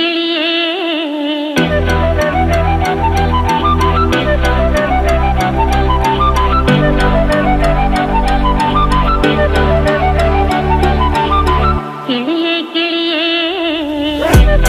கிளி